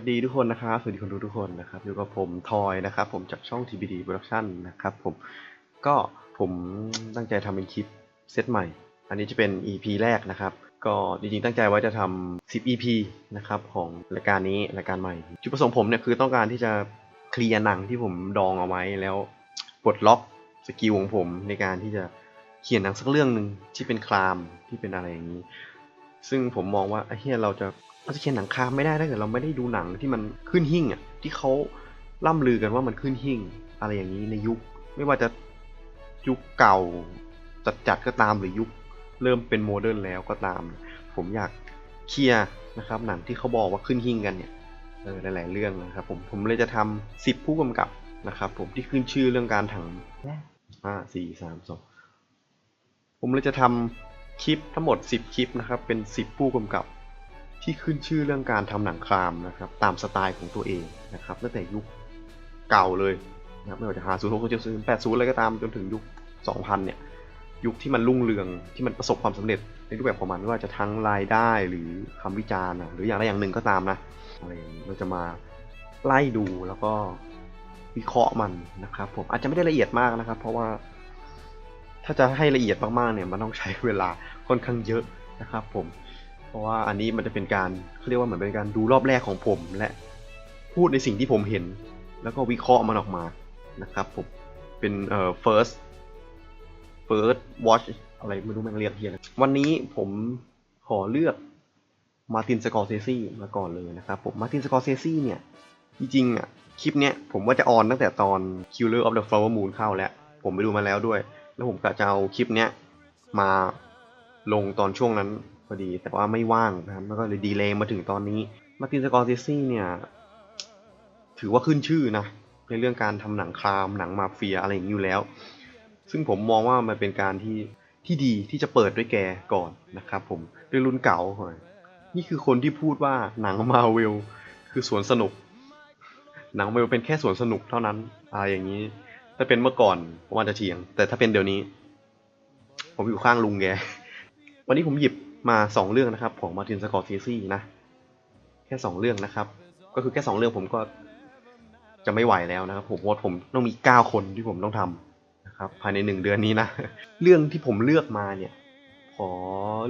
วัสดีทุกคนนะครับ สวัสดีคนดูทุกคนนะครับ อยู่กับผมทอยนะครับ ผมจากช่อง TBD Production นะครับผม ก็ผมตั้งใจทำเป็นคลิปเซตใหม่ อันนี้จะเป็น EP แรกนะครับ ก็จริงๆตั้งใจว่าจะทำ10 EP นะครับของรายการนี้รายการใหม่ จุดประสงค์ผมเนี่ยคือต้องการที่จะเคลียร์หนังที่ผมดองเอาไว้แล้วปลดล็อกสกิลของผมในการที่จะเขียนหนังสักเรื่องหนึ่งที่เป็นคลามที่เป็นอะไรอย่างนี้ ซึ่งผมมองว่าไอ้เฮียเราจะ เราจะเขียนหนังคามไม่ได้ถ้าเกิดเราไม่ได้ดูหนังที่มันขึ้นหิ่งอะที่เขาล่ำลือกันว่ามันขึ้นหิ่ง อะไรอย่างนี้ในยุค ไม่ว่าจะยุคเก่าจัดจัดๆก็ตามหรือยุคเริ่มเป็นโมเดิร์นแล้วก็ตาม ผมอยากเคลียร์นะครับหนังที่เขาบอกว่าขึ้นหิ่งกันเนี่ยเออหลายๆเรื่องนะครับผมผมเลยจะทำสิบผู้กำกับนะครับผมที่ขึ้นชื่อเรื่องการถังห้าสี่สามสองผมเลยจะทำคลิปทั้งหมด 10 คลิปนะครับ เป็น 10 ผู้กำกับ ที่ขึ้นชื่อเรื่องการทำหนังครามนะครับตามสไตล์ของตัวเองนะครับตั้งแต่ยุคเก่าเลยนะครับไม่ว่าจะหาศูนย์หกศูนย์แปดศูนย์อะไรก็ตามจนถึงยุค 2000 เนี่ยยุคที่มันรุ่งเรืองที่มันประสบความสำเร็จในรูปแบบของมันไม่ว่าจะทั้งรายได้หรือคำวิจารณ์นะหรืออย่างใดอย่างหนึ่งก็ตามนะอะไรอย่างนี้เราจะมาไล่ดูแล้วก็วิเคราะห์มันนะครับผมอาจจะไม่ได้ละเอียดมากนะครับ เพราะว่า ถ้าจะให้ละเอียดมากๆเนี่ยมันต้องใช้เวลาค่อนข้างเยอะนะครับ ผม เพราะว่าอันนี้มันจะเป็นการเขาเรียกว่าเหมือนเป็นการดูรอบแรกของผมและพูดในสิ่งที่ผมเห็น แล้วก็วิเคราะห์มันออกมานะครับผมเป็นเอ่อ first first watch อะไรไม่รู้แม่งเรียกเฮียอะวันนี้ผมขอเลือกมาตินสกอร์เซซี่มาก่อนเลยนะครับผมมาตินสกอร์เซซี่เนี่ย จริงๆอะคลิปเนี้ยผมว่าจะออนตั้งแต่ตอน Killer of the Flower Moon เข้าแล้ว ผมไปดูมาแล้วด้วย แล้วผมกะจะเอาคลิปเนี้ยมาลงตอนช่วงนั้น พอดี แต่ว่าไม่ว่างนะครับแล้วก็เลยดีเลย์มาถึงตอนนี้มาตินสกอร์เซซี่เนี่ยถือว่าขึ้นชื่อนะในเรื่องการทำหนังครามหนังมาเฟียอะไรอย่างนี้อยู่แล้ว ซึ่งผมมองว่ามันเป็นการที่ที่ดีที่จะเปิดด้วยแกก่อนนะครับผมด้วยรุ่นเก่าหน่อยนี่คือคนที่พูดว่าหนังมาเวลคือสวนสนุก หนังมาเวลเป็นแค่สวนสนุกเท่านั้นอะไรอย่างนี้ ถ้าเป็นเมื่อก่อนผมอาจจะเถียง แต่ถ้าเป็นเดี๋ยวนี้ ผมอยู่ข้างลุงแกวันนี้ผมหยิบ มาสองเรื่องนะครับของมาตินสกอร์เซซี่นะ แค่สองเรื่องนะครับ ก็คือแค่สองเรื่องผมก็จะไม่ไหวแล้วนะครับ ผมว่าผมต้องมีเก้าคนที่ผมต้องทำนะครับภายในหนึ่งเดือนนี้นะ เรื่องที่ผมเลือกมาเนี่ยขอ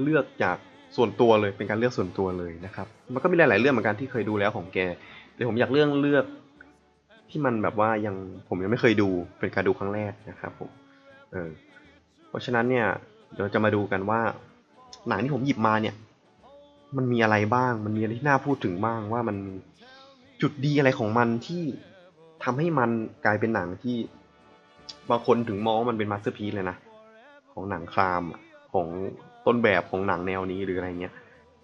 เลือกจากส่วนตัวเลยเป็นการเลือกส่วนตัวเลยนะครับ มันก็มีหลาย ๆ เรื่องเหมือนกันที่เคยดูแล้วของแกแต่ผมอยากเลือกเลือกที่มันแบบว่ายังผมยังไม่เคยดูเป็นการดูครั้งแรกนะครับผมเออเพราะฉะนั้นเนี่ยเดี๋ยวเราจะมาดูกันว่า หนังที่ผมหยิบมาเนี่ย มันมีอะไรบ้าง มันมีอะไรที่น่าพูดถึงบ้างว่ามันจุดดีอะไรของมันที่ทำให้มันกลายเป็นหนังที่บางคนถึงมองว่ามันเป็นมาสเตอร์พีซเลยนะ ของหนังครามของต้นแบบของหนังแนวนี้หรืออะไรเงี้ย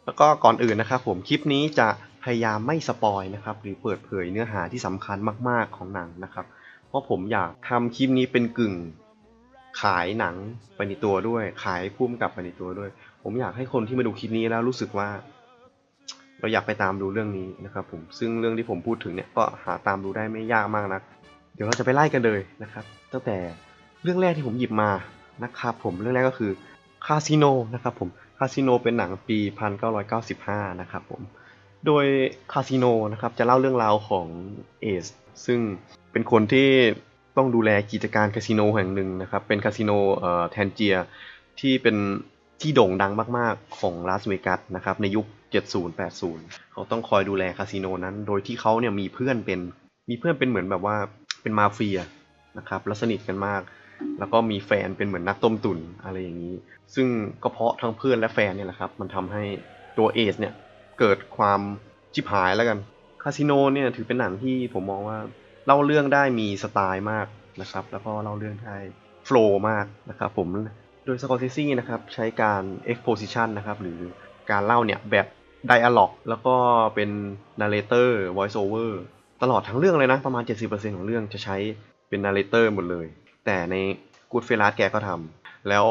แล้วก็ก่อนอื่นนะครับผมคลิปนี้จะพยายามไม่สปอยนะครับ หรือเปิดเผยเนื้อหาที่สำคัญมาก ๆของหนังนะครับ เพราะผมอยากทำคลิปนี้เป็นกึ่งขายหนังไปในตัวด้วย ขายพุ่มกับไปในตัวด้วย ผมอยากให้คนที่มาดูคลิปนี้แล้วรู้สึกว่า เราอยากไปตามดูเรื่องนี้นะครับผมซึ่งเรื่องที่ผมพูดถึงเนี่ยก็หาตามดูได้ไม่ยากมากนัก เดี๋ยวเราจะไปไล่กันเลยนะครับตั้งแต่เรื่องแรกที่ผมหยิบมานะครับผมเรื่องแรกก็คือคาสิโนนะครับผมคาสิโนเป็นหนังปี 1995 นะครับผมโดยคาสิโนนะครับจะเล่าเรื่องราวของเอสซึ่งเป็นคนที่ต้องดูแลกิจการคาสิโนแห่งหนึ่งนะครับเป็นคาสิโนเอ่อแทนเจียที่เป็น ที่โด่งดังมากๆของลาสเวกัสนะครับในยุค 70-80 เขาต้องคอยดูแลคาสิโนนั้น โดยที่เขาเนี่ยมีเพื่อนเป็นมีเพื่อนเป็นเหมือนแบบว่าเป็นมาเฟียนะครับแล้วสนิทกันมาก แล้วก็มีแฟนเป็นเหมือนนักต้มตุ๋นอะไรอย่างนี้ ซึ่งก็เพราะทั้งเพื่อนและแฟนเนี่ยแหละครับมันทำให้ตัวเอสเนี่ยเกิดความจิบหายแล้วกันคาสิโนเนี่ยถือเป็นหนังที่ผมมองว่าเล่าเรื่องได้มีสไตล์มากนะครับ แล้วก็เล่าเรื่องได้โฟล์มากนะครับผม โดยสกอร์เซซี่นะครับใช้การ exposition นะครับหรือการเล่าเนี่ยแบบ dialog แล้วก็เป็น narrator voice over ตลอดทั้งเรื่องเลยนะ ประมาณ 70%ของเรื่องจะใช้เป็น narrator หมดเลย แต่ใน Goodfellas แกก็ทำแล้ว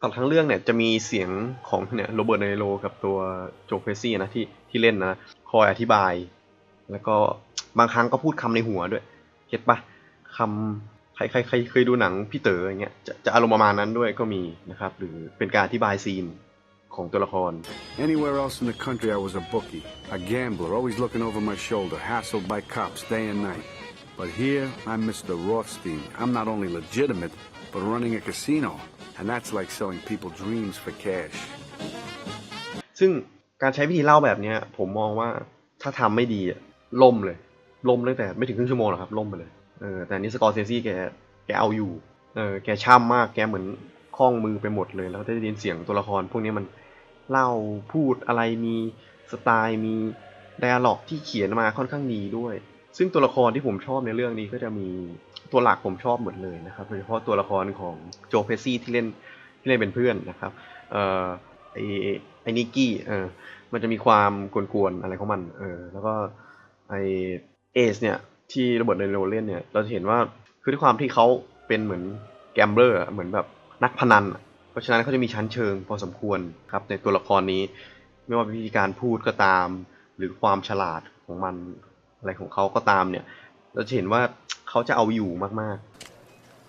ตลอดทั้งเรื่องเนี่ยจะมีเสียงของเนี่ยโรเบิร์ตเนโรกับตัวโจเฟซี่นะที่ที่เล่นนะคอยอธิบาย แล้วก็บางครั้งก็พูดคำในหัวด้วยเก็ตปะคำ ใครใครใครเคยดูหนังพี่เต๋ออย่างเงี้ยจะจะอารมณ์ประมาณนั้นด้วยก็มีนะครับ หรือเป็นการอธิบายซีนของตัวละคร Anywhere else in the country, I was a bookie, a gambler, always looking over my shoulder, hassled by cops day and night. But here, I'm Mr. Rothstein. I'm not only legitimate, but running a casino. And that's like selling people dreams for cash. ซึ่งการใช้วิธีเล่าแบบเนี้ยผมมองว่าถ้าทำไม่ดีอะล่มเลย ล่มตั้งแต่ไม่ถึงครึ่งชั่วโมงหรอกครับ ล่มไปเลย เออแต่นี่สกอร์เซซี่แกแกเอาอยู่ เออแกช่ำมากแกเหมือนคล้องมือไปหมดเลย แล้วได้ยินเสียงตัวละคร พวกนี้มันเล่าพูดอะไรมีสไตล์มีไดอะล็อกที่เขียนมาค่อนข้างดีด้วย ซึ่งตัวละครที่ผมชอบในเรื่องนี้ก็จะมีตัวหลักผมชอบหมดเลยนะครับโดยเฉพาะตัวละครของโจเพซซี่ที่เล่นที่เล่นเป็นเพื่อนนะครับ เอ่อไอไอนิกกี้เออมันจะมีความกวนๆอะไรของมัน เออ แล้วก็ไอเอสเนี่ย ที่โรเบิร์ตเดนโรเล่นเนี่ย เราจะเห็นว่าคือด้วยความที่เขาเป็นเหมือนแกมเบอร์อะเหมือนแบบนักพนันอะเพราะฉะนั้นเขาจะมีชั้นเชิงพอสมควรครับในตัวละครนี้ ไม่ว่าวิธีการพูดก็ตาม หรือความฉลาดของมันอะไรของเขาก็ตามเนี่ย เราจะเห็นว่าเขาจะเอาอยู่มาก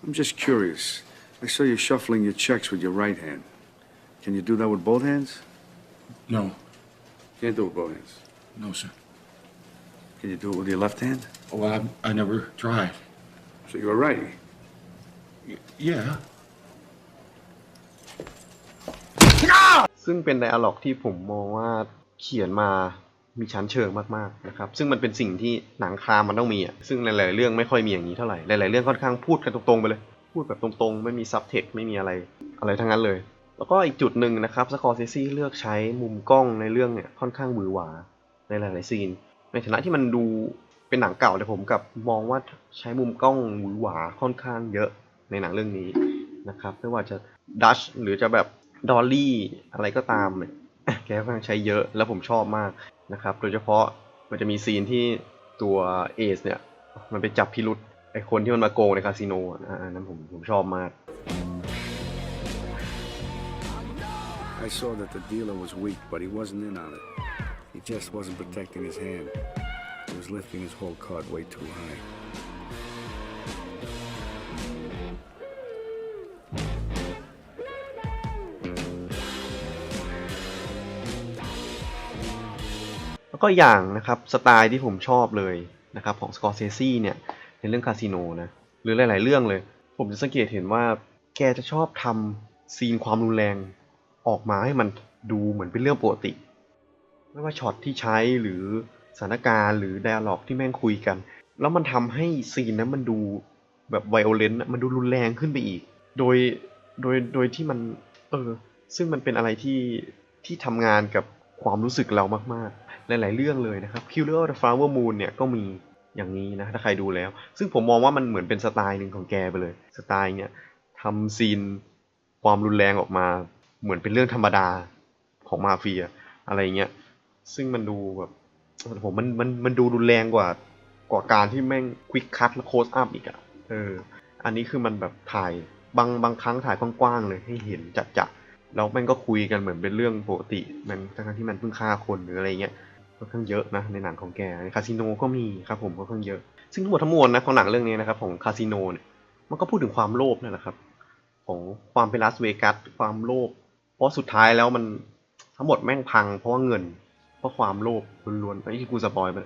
I'm just curious. I saw you shuffling your checks with your right hand. Can you do that with both hands? No, Can't do it with both hands. no, sir. Can you do it with your left hand? Oh, I, I never tried. So you're a righty. Y- yeah. ๆซึ่งเป็นไดอะล็อกที่ผมมองว่าเขียนมามีชั้นเชิงมากๆนะครับ ซึ่งมันเป็นสิ่งที่หนังครามมันต้องมีอะ ซึ่งหลายๆเรื่องไม่ค่อยมีอย่างนี้เท่าไหร่ หลายๆเรื่องค่อนข้างพูดกันตรงๆไปเลย พูดแบบตรงๆ ไม่มีซับเทคไม่มีอะไรอะไรทั้งนั้นเลย แล้วก็อีกจุดหนึ่งนะครับสกอร์เซซี่เลือกใช้มุมกล้องในเรื่องเนี่ยค่อนข้างหวือหวาในหลายๆซีน ในฐานะที่มันดูเป็นหนังเก่าแต่ผมกับมองว่าใช้มุมกล้องหวือหวาค่อนข้างเยอะในหนังเรื่องนี้นะครับไม่ว่าจะดัชหรือจะแบบดอลลี่อะไรก็ตาม แกค่อนข้างใช้เยอะแล้วผมชอบมากนะครับ โดยเฉพาะมันจะมีซีนที่ตัวเอสเนี่ย มันไปจับพิรุษไอคนที่มันมาโกงในคาสิโนอะอ่าอันนั้นผมผมชอบมาก I saw that the dealer was weak, but he wasn't in on it. He just wasn't protecting his hand. He was lifting his whole card way too high. แล้วก็อย่างนะครับสไตล์ที่ผมชอบเลยนะครับของสกอร์เซซี่เนี่ยในเรื่องคาสิโนนะหรือหลาย ๆ เรื่องเลย ผมจะสังเกตเห็นว่าแกจะชอบทำซีนความรุนแรงออกมาให้มันดูเหมือนเป็นเรื่องปกติ ไม่ว่าช็อตที่ใช้หรือสถานการณ์หรือ d ด a l ล็อกที่แม่งคุยกัน แล้วมันทำให้ซีนนั้นมันดูแบบไวโอเลนต์มันดูรุนแรงขึ้นไปอีก โดยโดยโดยที่มัน เออ ซึ่งมันเป็นอะไรที่ที่ทำงานกับความรู้สึกเรามากๆ หลาย ๆ เรื่องเลยนะครับ Killer of the Flower Moon เนี่ยก็มีอย่างนี้นะ ถ้าใครดูแล้ว ซึ่งผมมองว่ามันเหมือนเป็นสไตล์หนึ่งของแกไปเลย สไตล์เนี่ยทำซีนความรุนแรงออกมา เหมือนเป็นเรื่องธรรมดาของมาเฟีย อะไรเงี้ย ซึ่งมันดูแบบผมมันมันมันดูรุนแรงกว่ากว่าการที่แม่งควิกคัตและโคสอัพอีกอะเออ อันนี้คือมันแบบถ่ายบางบางครั้งถ่ายกว้างๆเลยให้เห็นจัดจะแล้วแม่งก็คุยกันเหมือนเป็นเรื่องปกติมันทั้งที่มันเพิ่งฆ่าคนหรืออะไรเงี้ยค่อนข้างเยอะนะในหนังของแกคาสิโนก็มีครับผมค่อนข้างเยอะ ซึ่งทั้งหมดทั้งมวลนะของหนังเรื่องนี้นะครับของคาสิโนเนี่ยมันก็พูดถึงความโลภนั่นแหละครับ ของความเป็นลาสเวกัสความโลภเพราะสุดท้ายแล้วมันทั้งหมดแม่งพังเพราะว่าเงิน เพราะความโลภล้วนๆไอ้ที่กูสปอยไป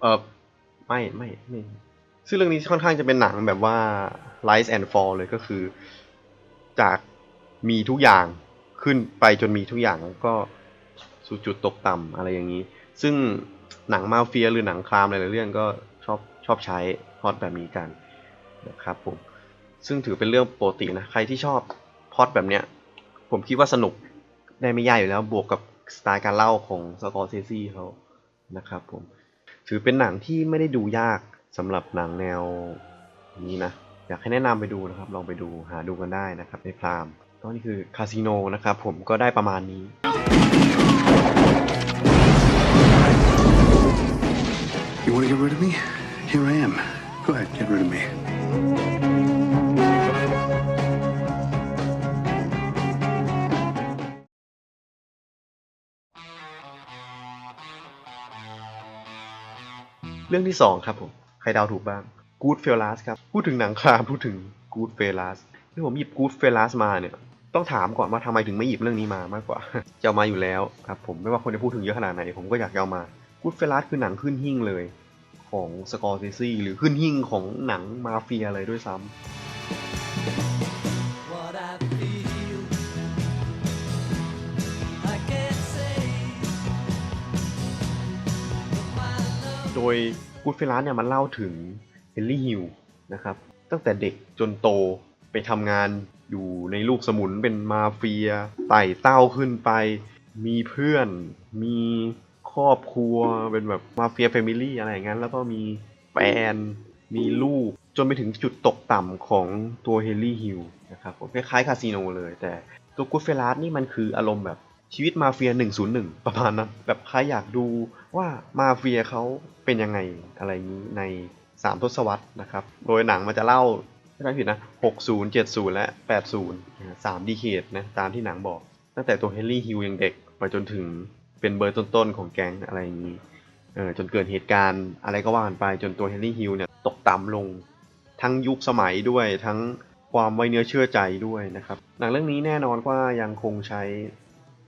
เออไม่ไม่ไม่ซึ่งเรื่องนี้ค่อนข้างจะเป็นหนังแบบว่า rise and fall เลยก็คือ จากมีทุกอย่างขึ้นไปจนมีทุกอย่างแล้วก็สู่จุดตกต่ำอะไรอย่างนี้ ซึ่งหนังมาเฟียหรือหนังครามหลายๆเรื่องก็ชอบชอบใช้พอตแบบนี้กันนะครับผมซึ่งถือเป็นเรื่องปกตินะ ใครที่ชอบพอตแบบเนี้ย ผมคิดว่าสนุกได้ไม่ยากอยู่แล้วบวกกับ สไตล์การเล่าของสกอร์เซซี่เขานะครับผม ถือเป็นหนังที่ไม่ได้ดูยากสำหรับหนังแนวนี้นะ อยากให้แนะนำไปดูนะครับ ลองไปดูหาดูกันได้นะครับในพรามก็นี่คือคาสิโนนะครับผมก็ได้ประมาณนี้ เรื่องที่สองครับผม ใครเดาถูกบ้าง Good f e l l a s ครับ พูดถึงหนังครามพูดถึง Good f e l l a s ที่ผมหยิบ Good f e l l a s มาเนี่ย ต้องถามก่อนว่าทำไมถึงไม่หยิบเรื่องนี้มามากกว่า จะเอามาอยู่แล้วครับผมไม่ว่าคนจะพูดถึงเยอะขนาดไหน ผมก็อยากเอามากูดเฟลัสคือหนังขึ้นหิ่งเลยของสกอร์เซซีหรือขึ้นหิ่งของหนังมาเฟียเลยด้วยซ้ำ โดยกูดเฟลัสเนี่ยมันเล่าถึงเฮนรี่ฮิลนะครับ ตั้งแต่เด็กจนโตไปทำงานอยู่ในลูกสมุนเป็นมาเฟียไต่เต้าขึ้นไป มีเพื่อน มีครอบครัวเป็นแบบมาเฟียแฟมิลี่อะไรอย่างนั้น แล้วก็มีแฟน มีลูก จนไปถึงจุดตกต่ำของตัวเฮนรี่ฮิลนะครับคล้ายๆคาสิโนเลย แต่ตัวกูดเฟลัสนี่มันคืออารมณ์แบบ ชีวิตมาเฟีย 101 ประมาณนั้นแบบใครอยากดูว่ามาเฟียเขาเป็นยังไงอะไรนี้ใน 3 ทศวรรษนะครับ โดยหนังมันจะเล่าไม่ได้ผิดนะ 60 70 และ 80นะสามดีเคดนะตามที่หนังบอก ตั้งแต่ตัวเฮนรี่ฮิลยังเด็กไปจนถึงเป็นเบอร์ต้นๆของแก๊งอะไรอย่างนี้เออจนเกิดเหตุการณ์อะไรก็ว่ากันไปจนตัวเฮนรี่ฮิลเนี่ยตกต่ำลง ทั้งยุคสมัยด้วยทั้งความไว้เนื้อเชื่อใจด้วยนะครับหนังเรื่องนี้แน่นอนว่ายังคงใช้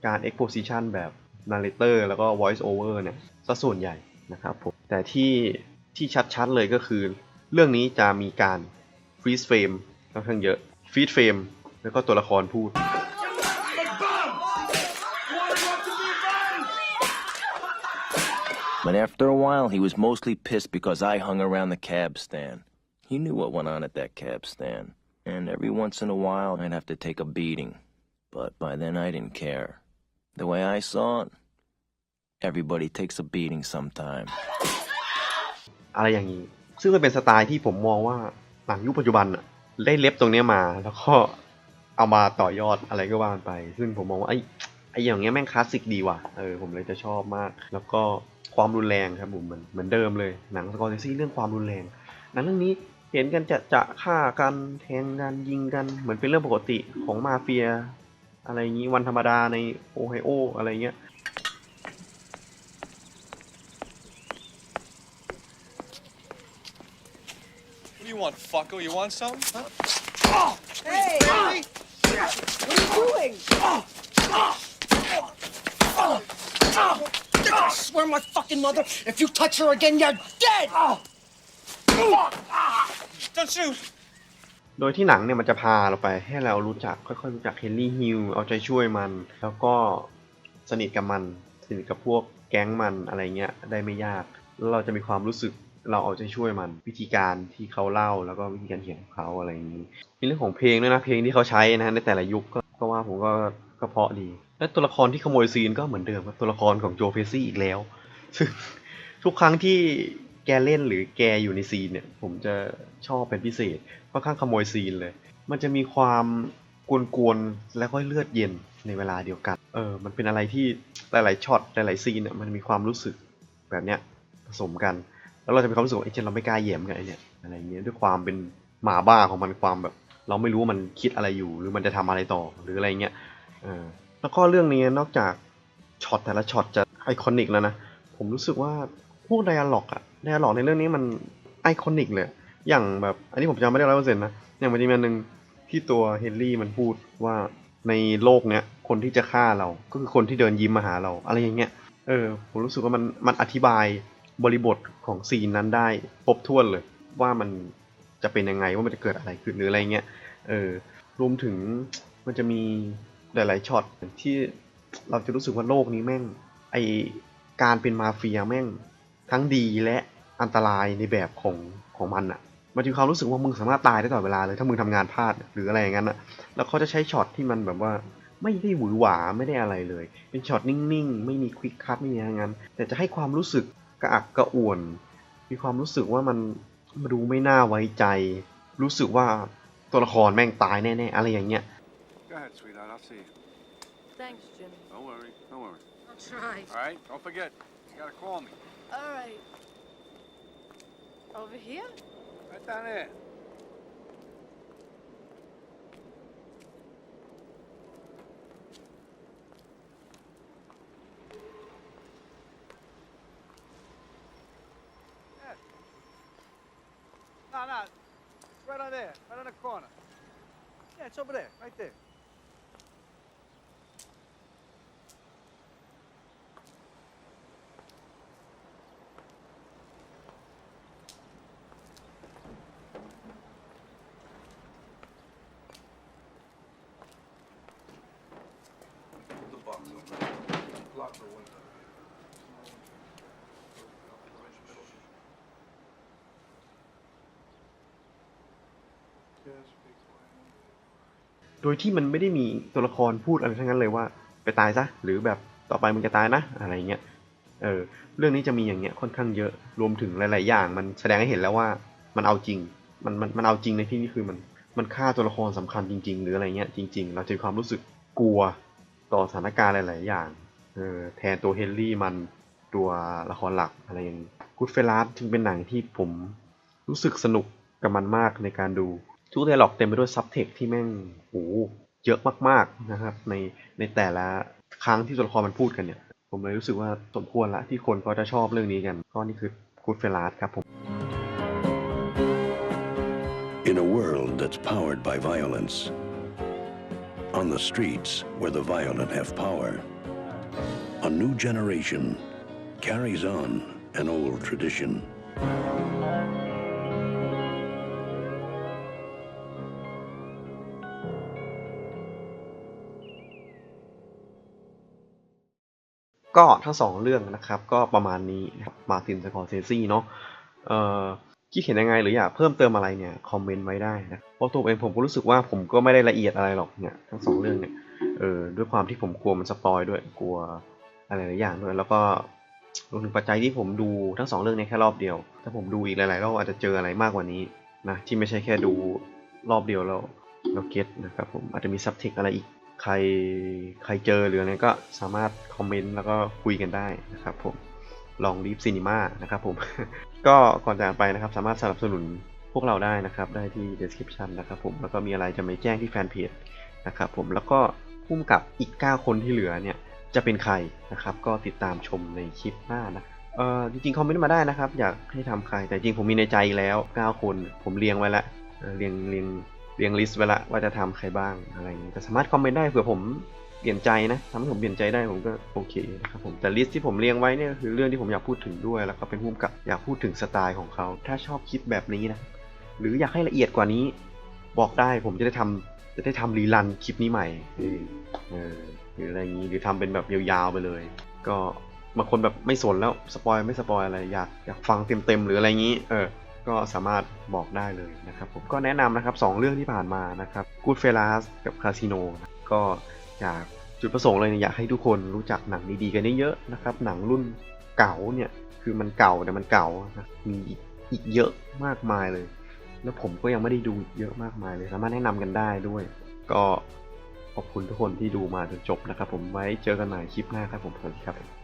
การ exposition แบบ narrator แล้วก็ voice over เนี่ยซะส่วนใหญ่นะครับผมแต่ที่ที่ชัดๆเลยก็คือ เรื่องนี้จะมีการ freeze frame ค่อนข้างเยอะ freeze frame แล้วก็ตัวละครพูด But after a while, he was mostly pissed because I hung around the cab stand. He knew what went on at that cab stand. And every once in a while, I'd have to take a beating. But by then, I didn't care. The way I saw it, everybody takes a beating sometime. อะไรอย่างนี้ ซึ่งมันเป็นสไตล์ที่ผมมองว่าหนังยุคปัจจุบันอะได้เล็บตรงเนี้ยมา แล้วก็เอามาต่อยอดอะไรก็ว่ากันไป ซึ่งผมมองว่าไอ้ไอ้อย่างเงี้ยแม่งคลาสสิกดีว่ะ เออผมเลยจะชอบมาก แล้วก็ความรุนแรงครับผมเหมือนเหมือนเดิมเลยหนังสกอร์เซซี่เรื่องความรุนแรงหนังเรื่องนี้เห็นกันจะจะฆ่ากันแทงกันยิงกันเหมือนเป็นเรื่องปกติของมาเฟีย อะไรอย่างนี้วันธรรมดาในโอไฮโออะไรเงี้ย What do you want, fucko? You want some? Huh? Hey! What are you doing? I swear my fucking mother, if you touch her again, you're dead! Don't shoot! โดยที่หนังเนี่ยมันจะพาเราไปให้เรารู้จักค่อยๆรู้จักเฮนรี่ฮิลเอาใจช่วยมัน แล้วก็สนิทกับมันสนิทกับพวกแก๊งมันอะไรเงี้ยได้ไม่ยากแล้วเราจะมีความรู้สึกเราเอาใจช่วยมันวิธีการที่เขาเล่าแล้วก็วิธีการเขียนของเขาอะไรอย่างนี้มีเรื่องของเพลงด้วยนะเพลงที่เขาใช้นะในแต่ละยุคก็ก็ว่าผมก็ก็เพาะดี และตัวละครที่ขโมยซีนก็เหมือนเดิมครับตัวละครของโจเฟซี่อีกแล้วซึ่งทุกครั้งที่ แกเล่นหรือแกอยู่ในซีนเนี่ย ผมจะชอบเป็นพิเศษค่อนข้างขโมยซีนเลย มันจะมีความกวนๆและก็เลือดเย็นในเวลาเดียวกัน เออ มันเป็นอะไรที่หลายๆช็อตหลายๆซีนเนี่ยมันมีความรู้สึกแบบเนี้ยผสมกัน แล้วเราจะมีความรู้สึกว่าไอ้เจนเราไม่กล้าแหย่มกับไอ้เนี่ยอะไรเงี้ยด้วยความเป็นหมาบ้าของมันความแบบ เราไม่รู้ว่ามันคิดอะไรอยู่ หรือมันจะทำอะไรต่อหรืออะไรเงี้ยเออแล้วก็เรื่องนี้นอกจากช็อตแต่ละช็อตจะไอคอนิกแล้วนะผมรู้สึกว่าพวกไดอะล็อกอะ ไดอะล็อกในเรื่องนี้มันไอคอนิกเลย อย่างแบบอันนี้ผมจำไม่ได้ร้อยเปอร์เซ็นต์นะ อย่างมันจะมีอันหนึ่งที่ตัวเฮนรี่มันพูดว่าในโลกเนี้ยคนที่จะฆ่าเรา ก็คือคนที่เดินยิ้มมาหาเรา อะไรอย่างเงี้ย เออ ผมรู้สึกว่ามันมันอธิบายบริบทของซีนนั้นได้ครบถ้วนเลย ว่ามันจะเป็นยังไงว่ามันจะเกิดอะไรขึ้นหรืออะไรเงี้ย เออ รวมถึงมันจะมีหลาย ๆช็อตที่เราจะรู้สึกว่าโลกนี้แม่ง ไอการเป็นมาเฟียแม่ง ทั้งดีและอันตรายในแบบของของมันอะมันจะมีความรู้สึกว่ามึงสามารถตายได้ตลอดเวลาเลยถ้ามึงทำงานพลาดหรืออะไรอย่างนั้นอะแล้วเขาจะใช้ช็อตที่มันแบบว่าไม่ได้หวือหวาไม่ได้อะไรเลย เป็นช็อตนิ่งๆ ไม่มีควิกคัทไม่มีอะไรงั้น แต่จะให้ความรู้สึกกระอักกระอ่วน มีความรู้สึกว่ามันมันดูไม่น่าไว้ใจ รู้สึกว่าตัวละครแม่งตายแน่ๆ อะไรอย่างเงี้ย Go ahead, sweetheart. I'll see you. Thanks, Jimmy. Don't worry. Don't worry. I'll try. All right? Don't forget. You gotta call me. All right. Over here? Right down there. Yeah. No, no. Right on there. Right on the corner. Yeah, it's over there. Right there. โดยที่มันไม่ได้มีตัวละครพูดอะไรทั้งนั้นเลยว่า ไปตายซะหรือแบบต่อไปมึงจะตายนะอะไรเงี้ยเออเรื่องนี้จะมีอย่างเงี้ยค่อนข้างเยอะรวมถึงหลาย ๆ อย่าง มันแสดงให้เห็นแล้วว่ามันเอาจริงมันมันมันเอาจริงในที่นี้คือมันมันฆ่าตัวละครสำคัญจริง ๆ หรืออะไรเงี้ยจริง ๆ เราจะมีความรู้สึกกลัวต่อสถานการณ์หลาย ๆ อย่างเออแทนตัวเฮนรี่มันตัวละครหลักอะไรอย่างนี้กูดเฟลัสจึงเป็นหนังที่ผมรู้สึกสนุกกับมันมากในการดู ทุกไดร็อกเต็มไปด้วยซับเทคที่แม่งโหเยอะมากๆนะครับ ในในแต่ละครั้งที่ตัวละครมันพูดกันเนี่ย ผมเลยรู้สึกว่าสมควรละที่คนเขาจะชอบเรื่องนี้กันก็นี่คือกูดเฟลัสครับผม In a world that's powered by violence, on the streets where the violent have power, a new generation carries on an old tradition. ก็ทั้งสองเรื่องนะครับ ก็ประมาณนี้นะครับมาตินสกอร์เซซี่เนาะเอ่อคิดเห็นยังไงหรืออยากเพิ่มเติมอะไรเนี่ยคอมเมนต์ไว้ได้นะเพราะตัวเองผมก็รู้สึกว่าผมก็ไม่ได้ละเอียดอะไรหรอกเนี่ยทั้งสองเรื่องเนี่ยเออด้วยความที่ผมกลัวมันสปอยด้วยกลัวอะไรหลายอย่างด้วยแล้วก็รวมถึงปัจจัยที่ผมดูทั้งสองเรื่องเนี้แค่รอบเดียว ถ้าผมดูอีกหลายๆรอบอาจจะเจออะไรมากกว่านี้นะที่ไม่ใช่แค่ดูรอบเดียวแล้วแล้วเก็ตนะครับผมอาจจะมีซับเทคอะไรอีก ใครใครเจอหรืออะไรก็สามารถคอมเมนต์แล้วก็คุยกันได้นะครับผมลองรีบซีนีมานะครับผมก็ก่อนจากไปนะครับสามารถสนับสนุนพวกเราได้นะครับ ได้ที่ description นะครับผมแล้วก็มีอะไรจะไม่แจ้งที่แฟนเพจนะครับผมแล้วก็พุ่มกับอีก 9 คนที่เหลือเนี่ยจะเป็นใครนะครับ ก็ติดตามชมในคลิปหน้านะเออจริงๆคอมเมนต์มาได้นะครับ อยากให้ทำใครแต่จริงผมมีในใจแล้ว 9 คนผมเรียงไว้แล้วเรียงเรียง เรียงลิสต์ไว้ละว่าจะทำใครบ้างอะไรอย่างนี้แต่สามารถคอมเมนต์ได้เผื่อผมเปลี่ยนใจนะทำให้ผมเปลี่ยนใจได้ผมก็โอเคนะครับผมแต่ลิสต์ที่ผมเรียงไว้เนี่ยคือเรื่องที่ผมอยากพูดถึงด้วย แล้วก็เป็นพุ่มกับอยากพูดถึงสไตล์ของเขาถ้าชอบคลิปแบบนี้นะหรืออยากให้ละเอียดกว่านี้ บอกได้ผมจะได้ทำจะได้ทำรีลันคลิปนี้ใหม่เออหรืออะไรอย่างนี้หรือทำเป็นแบบยาวๆไปเลย ก็บางคนแบบไม่สนแล้วสปอยไม่สปอยอะไรอยากอยากฟังเต็มๆหรืออะไรอย่างนี้ เออ ก็สามารถบอกได้เลยนะครับผมก็แนะนำนะครับสองเรื่องที่ผ่านมานะครับ Goodfellas กับ Casino นก็อยากจุดประสงค์เลยเนี่ยอยากให้ทุกคนรู้จักหนังดีๆกันเยอะๆนะครับ หนังรุ่นเก่าเนี่ยคือมันเก่าแต่มันเก่านะมีอีกอีกเยอะมากมายเลย แล้วผมก็ยังไม่ได้ดูเยอะมากมายเลย สามารถแนะนำกันได้ด้วย ก็ขอบคุณทุกคนที่ดูมาจนจบนะครับ ผมไว้เจอกันใหม่คลิปหน้าครับผมสวัสดีครับ